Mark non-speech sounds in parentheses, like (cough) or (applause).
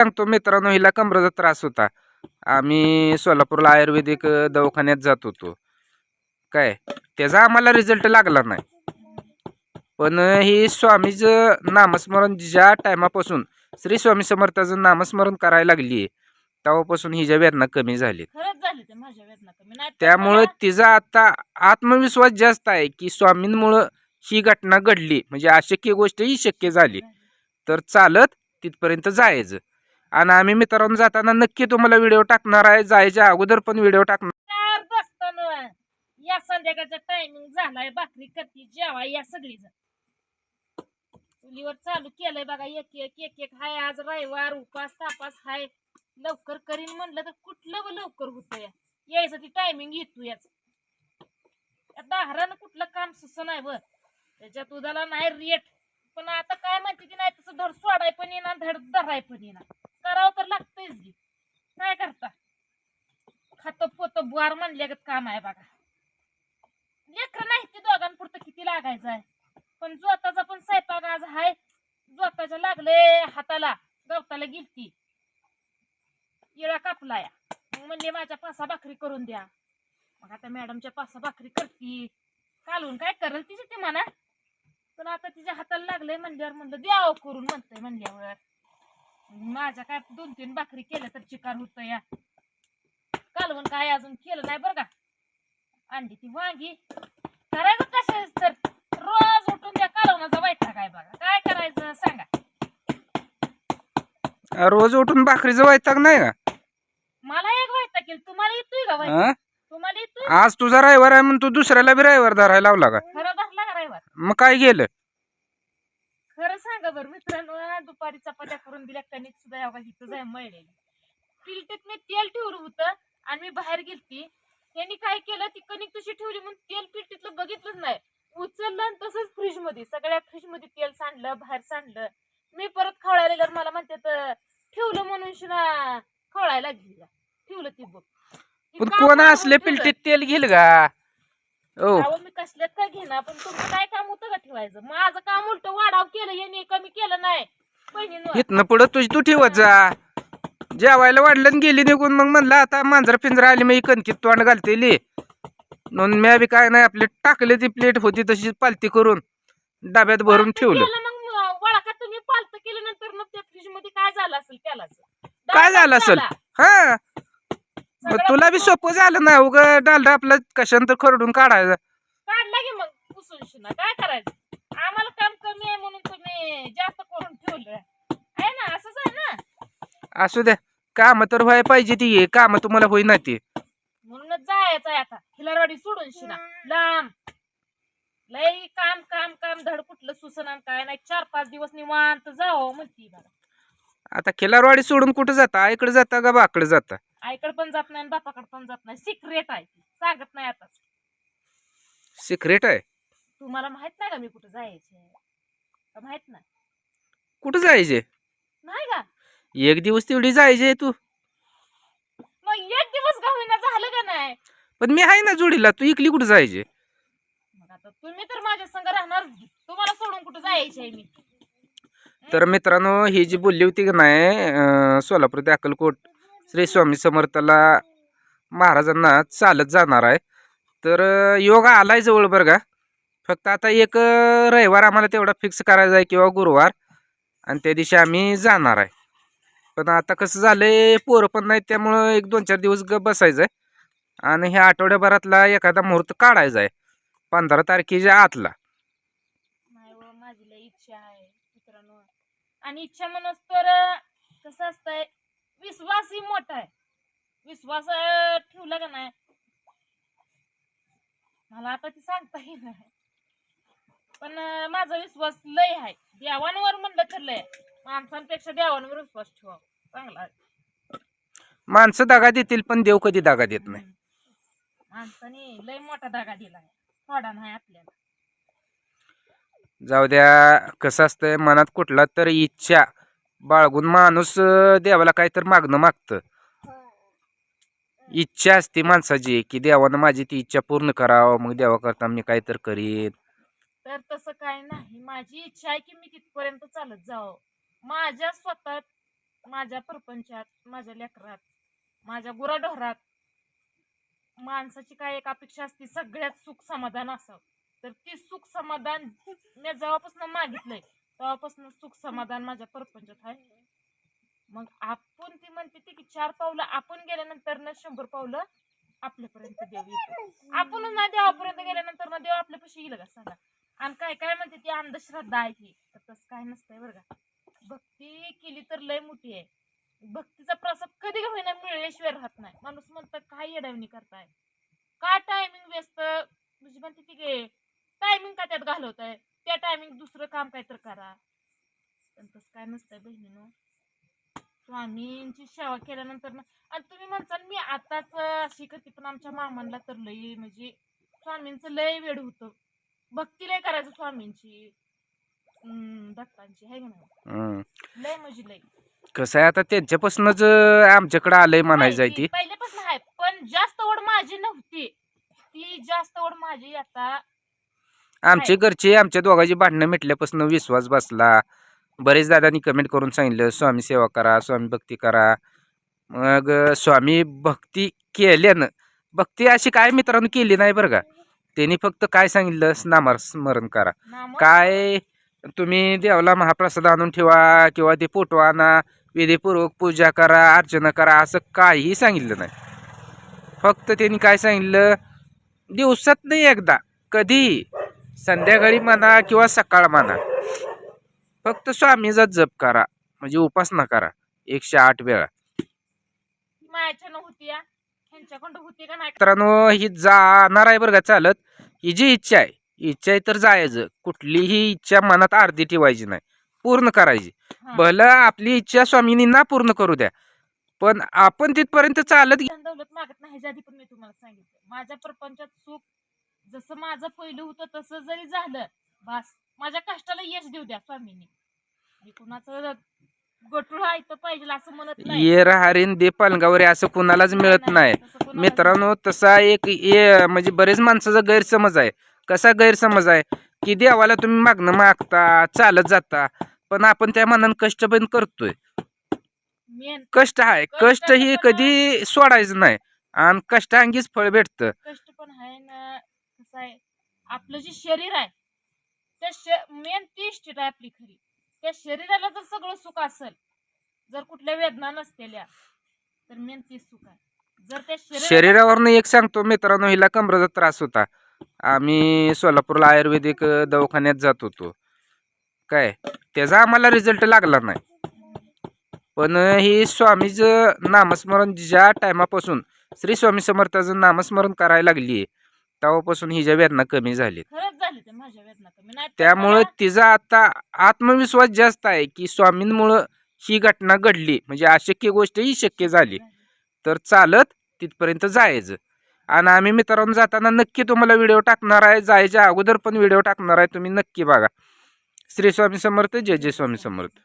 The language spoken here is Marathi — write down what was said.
सांगतो मित्रांनो हिला कमरेचा त्रास होता. आम्ही सोलापूरला आयुर्वेदिक दवाखान्यात जात होतो. काय? त्याचा आम्हाला रिझल्ट लागला नाही. पण ही स्वामीचं नामस्मरण ज्या टायमापासून श्री स्वामी समर्थाचं नामस्मरण करायला लागली तेव्हापासून हिच्या वेदना कमी झाली त्यामुळं तिचा आता आत्मविश्वास जास्त आहे की स्वामींमुळं ही घटना घडली. म्हणजे अशक्य गोष्ट ही शक्य झाली. तर चालत तिथपर्यंत जायचं. आणि आम्ही मित्रांनो जाताना नक्की तुम्हाला व्हिडिओ टाकणार आहे जायच्या अगोदर पण व्हिडिओ टाकणार. बसताना या संध्याकाळचा टायमिंग झालाय भाकरी करती जेवा या सगळी जण चुलीवर चालू केलंय बघा एक एक एक एक हाय आज रविवार उपास तापास हाय. लवकर करीन म्हणलं तर कुठलं लवकर होत या यायचं ती टायमिंग येतो याच दाहरानं कुठलं काम सुस नाही ब त्याच्या दुधाला नाही रेट पण आता काय म्हणते की नाही तसं धड सोडाय पण येणार धड धराय पण येणार करावं तर लागतंयच की. काय करता? खात पोत बुवार म्हणल्यागत काम आहे बघा. लेकर नाही ते दोघांपुरतं किती लागायचं आहे. पण जोताचा पण स्वयंपाक आज हाय. जोताच्या लागले हाताला गवताला गेलती. येळा कापलाय. मग म्हणले माझ्या पासा भाकरी करून द्या. मग आता मॅडमच्या पासा भाकरी करती. कालून काय करल तिची ती म्हणा. पण आता तिच्या हाताला लागलंय म्हणल्यावर म्हणलं द्यावं करून म्हणतंय म्हणल्यावर. माझ्या काय दोन तीन भाकरी केल्या तर चिकार होतं या. कालवण काय अजून केलं नाही बरं का? अंडी ती वांगी. करायचं कसं तर? रोज उठून त्या कालवणाचा वाईटा काय बघा. काय करायचं सांगा? रोज उठून भाकरीचं वैताग नाही का? मला एक वाईटा केलं तुम्हाला येतोय का? तुम्हाला येतोय? आज तुझा रविवार आहे म्हणून तू दुसऱ्याला बी रविवार धरायला लावला का? खरं का रविवार? मग काय गेलं खरं सांगा बरं मित्रांनो दुपारी चपात्या करून दिल्या कणिक सुद्धा एवढा हिथं जाय मळलेली. पिलटीत मी तेल ठेवलं होतं आणि मी बाहेर गेलती. त्यांनी काय केलं ती कणिक तशी ठेवली म्हणून तेल पिलटीतलं बघितलंच नाही. उचललं आणि तसंच फ्रीजमध्ये सगळ्या फ्रीजमध्ये तेल सांडलं बाहेर सांडलं. मी परत खवळायला मला म्हणतात ठेवलं म्हणून शिना खवळायला लागली ठेवलं ती बघ. कोण असले. पिलटीत तेल घेईल का? अहो मी कसल्यात काय घेणार? पण तुमचं काय काम होतं का ठेवायचं? माझं काम उलट वाढाव केलं हे कमी केलं नाही. बहिणीनं. इथनं पुढं तुझी तू ठेवत जा. जेवायला वाढलं आणि गेली निघून मग म्हणलं आता मांजर पिंजर आली मग कणकीत तोंड घालतेली म्हणून मी बी काय नाही आपली टाकली ती प्लेट होती तशी पालती करून डब्यात भरून पालतं ठेवलं. केलं मग वळका तुम्ही पालत केल्यानंतर मग त्या फ्रीजमध्ये काय झालं असेल त्यालाच? काय झालं असेल? हा. मग तुला बी सोपं झालं ना उग डालडा आपलं कशानंतर खरडून काढायचं. काढला की मग पुसून शिना काय करायचं? आम्हाला काम कमी आहे म्हणून तुम्ही जास्त करून ठेवलं आहे ना? असंच आहे ना? असू द्या काम तर व्हाय पाहिजे ती. काम तुम्हाला होईना ती. म्हणूनच जायचं आता. खिलारवाडी सोडून शिना. लांब. लय काम काम काम. धड कुठलं सुसना काय नाही. चार पाच दिवस निवांत जावं म्हणती आता खिलारवाडी सोडून कुठं जाता? आईकडे जाता का बाकडे जाता? आईकडे पण जात नाही आणि बापाकडे पण जात नाही. सिक्रेट आहे ती. सांगत नाही आताच. सिक्रेट आहे? तुम्हाला माहीत नाही का मी कुठं जायचे? का माहीत नाही? कुठं जायचे? नाही का? एक दिवस तेवढी जायचे तू. मग एक दिवस गावीना झालं का नाही? पण मी आहे ना जोडीला. तू इकली कुठं जायचे? मग आता तुम्ही तर माझ्या संग राहणार. तुम्हाला सोडून कुठं जायचे आहे मी? तर मित्रांनो ही जी बोलली होती की नाही अं, सोलापूर ते अक्कलकोट श्री स्वामी समर्थाला महाराजांना चालत जाणार आहे. तर योग आलाय जवळ बरं का? फक्त आता एक रविवार आम्हाला तेवढा फिक्स करायचा आहे किंवा गुरुवार. आणि त्या दिवशी आम्ही जाणार आहे. पण आता कसं झालंय पोरं पण नाही त्यामुळं एक दोन चार दिवस ग बसायचं आहे आणि ह्या आठवड्याभरातला एखादा मुहूर्त काढायचा आहे. पंधरा तारखेच्या आतला. हो, इच्छा आहे आणि इच्छा म्हणून तर अं, कसं असतंय विश्वास ही मोठा आहे विश्वास ठेवला का नाही? मला आता ती सांगता येईल पण माझा विश्वास लय आहे. देवांवर म्हणलं तर लय. माणसांपेक्षा देवांवर विश्वास ठेवा. चांगला. माणसं दागा देतील पण देव कधी दागा देत नाही. माणसाने लय मोठा धागा दिला आहे थोडा नाही आपल्याला. जाऊ द्या कसं असतंय मनात कुठला तर इच्छा. बाळगून माणूस देवाला काहीतरी मागणं मागतं. इच्छा असते माणसाची की देवानं माझी ती इच्छा पूर्ण करावं मग देवा करता मी काहीतरी करीन. तर तसं काय नाही. माझी इच्छा आहे की मी तिथपर्यंत चालत जावं. माझ्या स्वतः माझ्या परपंचात माझ्या लेकरात माझ्या गुराढोरात माणसाची काय एक अपेक्षा असते सगळ्यात सुख समाधान असावं. तर ती सुख समाधान मी जेव्हापासून मागितलंय तेव्हापासून सुख समाधान माझ्या परपंचात आहे. मग आपण ती म्हणते ती की चार पावलं आपण गेल्यानंतर ना शंभर पावलं आपल्यापर्यंत (laughs) देव येतो. आपणच ना देवापर्यंत गेल्यानंतर ना देव आपल्यापाशी येईल का? सांगा. आणि काय काय म्हणते ती? अंधश्रद्धा आहे ही तर तसं काय नसतंय बरं का. भक्ती केली तर लय मोठी आहे. भक्तीचा प्रसाद कधी होईना मिळल्याशिवाय राहत नाही. माणूस म्हणतं काय येडवणी करताय. का टायमिंग व्यस्त? म्हणजे म्हणते ती गे टायमिंग का त्यात घालवताय? त्या टायमिंग दुसरं काम काय तर करा. पण तसं काय नसतंय बहिणीनं. स्वामींची सेवा केल्यानंतर ना आणि तुम्ही म्हणसाल मी आताच अशी करते पण आमच्या मामांना तर लय म्हणजे स्वामींचं लय वेळ होतं. भक्ती लय करायचं स्वामींची. दत्तांची आहे हम्म. लय म्हणजे लय. कसं आहे आता त्यांच्यापासूनच आमच्याकडे आलंय म्हणायचं आहे ती. पहिल्यापासून आहे पण जास्त ओढ माझी नव्हती. ती जास्त ओढ माझी आता आमचे घरचे आमच्या दोघांची भांडणं मिटल्यापासून विश्वास बसला. बरेच दादांनी कमेंट करून सांगितलं स्वामी सेवा करा स्वामी भक्ती करा. मग स्वामी भक्ती केल्यानं भक्ती अशी काय मित्रांनो केली नाही बरं का. त्यांनी फक्त काय सांगितलं? नामार स्मरण करा. काय तुम्ही देवाला महाप्रसाद आणून ठेवा किंवा ते फोटो आणा विधीपूर्वक पूजा करा अर्चना करा असं काहीही सांगितलं नाही. फक्त त्यांनी काय सांगितलं? दिवसात नाही एकदा कधीही संध्याकाळी म्हणा किंवा सकाळ म्हणा. फक्त स्वामीचा जप करा. म्हणजे उपासना करा. एकशे आठ वेळा. मित्रांनो ही जाणार आहे बरं का चालत. ही जी इच्छा आहे इच्छा आहे तर जायचं. कुठलीही इच्छा मनात अर्धी ठेवायची नाही. पूर्ण करायची. भलं आपली इच्छा स्वामींनी ना पूर्ण करू द्या. पण आपण तिथपर्यंत चालत दौलत मागत नाही आधी पण मी तुम्हाला सांगितलं. माझ्या प्रपंचात सुख जसं माझं पहिलं होतं तसं जरी झालं बस. माझ्या कष्टाला यश देऊ द्या स्वामींनी. मी कुणाचं गटुळ ऐकतं पाहिजे असं म्हणत नाही. ये हरीन दे पालगावरे असं कुणालाच मिळत नाही तसं कोणाला मित्रांनो तसा एक ये म्हणजे बरेच माणसाचा गैरसमज आहे. कसा गैरसमज आहे? की देवाला तुम्ही मागणं मागता चालत जाता पण आपण त्या मनानं कष्ट पण करतोय. मेन कष्ट आहे. कष्ट ही कधी सोडायचं नाही. आणि कष्टांगीच फळ भेटतं. कष्ट पण आहे ना कसं आहे? आपलं जे शरीर आहे त्या मेन ती स्टेट आहे आपली खरी. त्या शरीराला जर सगळं सुख असेल जर कुठल्या वेदना नसलेल्या तर मेन ती सुख आहे. जर त्या शरीर शरीरावरनं एक सांगतो मित्रांनो हिला कमरेचा त्रास होता. आम्ही सोलापूरला आयुर्वेदिक दवाखान्यात जात होतो. काय? त्याचा आम्हाला रिझल्ट लागला नाही. पण ही स्वामीचं नामस्मरण ज्या टायमापासून श्री स्वामी समर्थाचं नामस्मरण करायला लागली तेव्हापासून हिच्या वेदना कमी झाली खरंच झाले ते माझ्या वेदना कमी. नाही तर त्यामुळं मला- तिचा आता आत्मविश्वास जास्त आहे की स्वामींमुळं ही घटना घडली. म्हणजे अशक्य गोष्ट ही शक्य झाली. तर चालत तिथपर्यंत जायचं. आणि आम्ही मित्रांनो जाताना नक्की तुम्हाला व्हिडिओ टाकणार आहे. जायच्या अगोदर पण व्हिडिओ टाकणार आहे. तुम्ही नक्की बघा. श्री स्वामी समर्थ. जय जय स्वामी समर्थ.